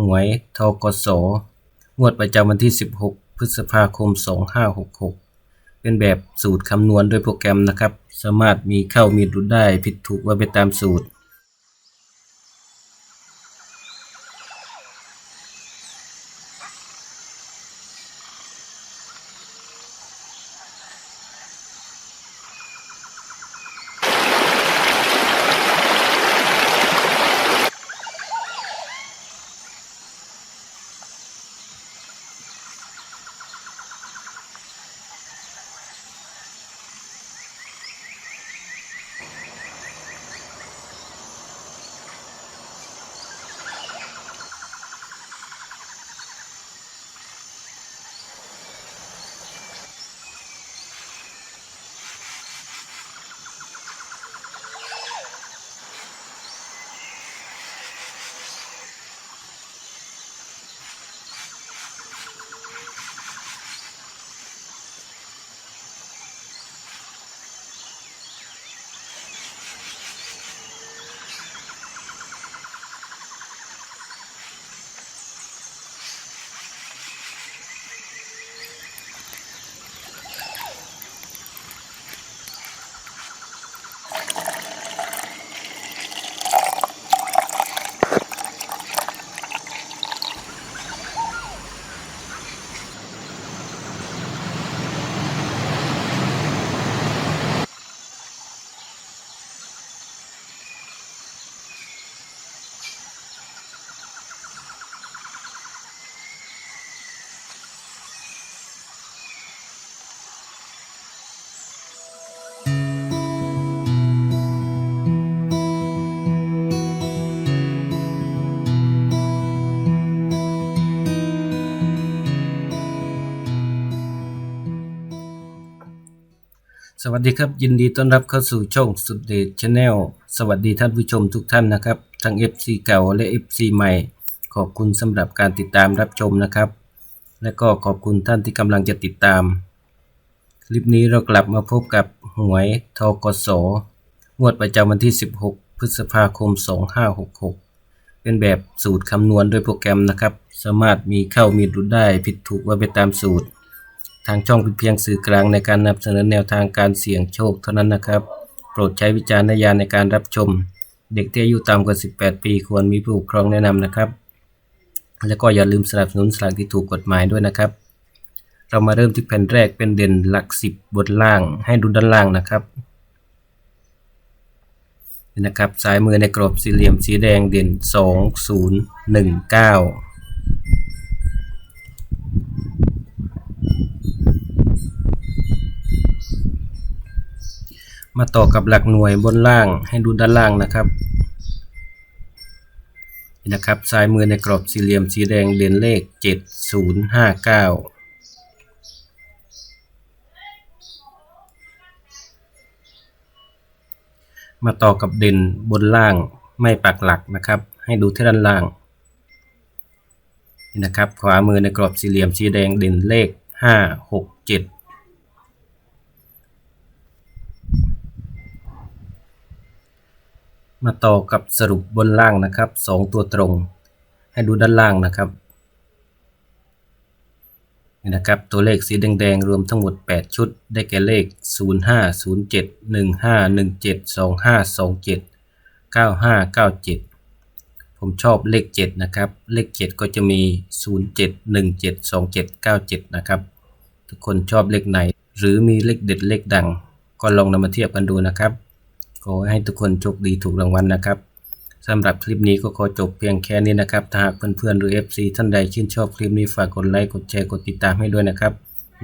หวยทกส งวดประจำวันที่ 16 พฤษภาคม 2566 เป็นแบบสูตรคำนวณโดยโปรแกรมนะครับ สามารถมีเข้ามีหลุดได้ผิดถูกว่าไปตามสูตร สวัสดีครับ ยินดีต้อนรับเข้าสู่ช่องสุดเดชชาแนลสวัสดีท่านผู้ชมทุกท่านนะครับ ทั้ง FC เก่าและ FC ใหม่ ขอบคุณสำหรับการติดตามรับชมนะครับ และก็ขอบคุณท่านที่กำลังจะติดตาม คลิปนี้เรากลับมาพบกับหวยทกสงวดประจำวันที่ 16 พฤษภาคม 2566 เป็นแบบสูตรคำนวณโดยโปรแกรมนะครับ สามารถมีเข้ามีหลุดได้ผิดถูกว่าไปตามสูตร ทางช่องเป็นเพียงสื่อกลางในการนำเสนอแนวทางการเสี่ยงโชคเท่านั้นนะครับ โปรดใช้วิจารณญาณในการรับชม เด็กที่อายุต่ำกว่า 18 ปีควรมีผู้ปกครองแนะนำนะครับ แล้วก็อย่าลืมสนับสนุนสลากที่ถูกกฎหมายด้วยนะครับ เรามาเริ่มที่แผ่นแรกเป็นเด่นหลักสิบบนล่างให้ดูด้านล่างนะครับนี่นะครับซ้ายมือในกรอบสี่เหลี่ยมสีแดงเด่น 2 0 1 9 มาต่อกับหลักหน่วยบนล่างให้ดูด้านล่างนะครับนี่นะครับซ้ายมือในกรอบสี่เหลี่ยมสีแดงเด่นเลข 7059มาต่อกับเด่นบนล่างไม่ปักหลักนะครับ ให้ดูที่ด้านล่างนี่นะครับ ขวามือในกรอบสี่เหลี่ยมสีแดงเด่นเลข 5 6 7 มาต่อกับสรุปบนล่างนะครับสองตัวตรง ให้ดูด้านล่างนะครับนี่นะครับ ตัวเลขสีแดงๆ รวมทั้งหมด 8 ชุด ได้แก่เลข 05 07 15 17 25 27 95 97 ผมชอบเลข 7 นะครับ เลข 7 ก็จะมี 07 17 27 97 นะครับ ทุกคนชอบเลขไหน หรือมีเลขเด็ดเลขดัง ก็ลองนำมาเทียบกันดูนะครับ ขอให้ทุกคนโชคดีถูกรางวัลนะครับสำหรับคลิปนี้ก็ขอจบเพียงแค่นี้นะครับ ถ้าหากเพื่อนๆหรือ FC ท่านใดชื่นชอบคลิปนี้ฝากกดไลค์กดแชร์กดติดตามให้ด้วยนะครับ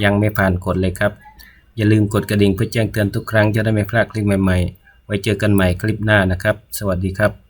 ยังไม่ผ่านกดเลยครับ อย่าลืมกดกระดิ่งเพื่อแจ้งเตือนทุกครั้งจะได้ไม่พลาดคลิปใหม่ๆ ไว้เจอกันใหม่คลิปหน้านะครับ สวัสดีครับ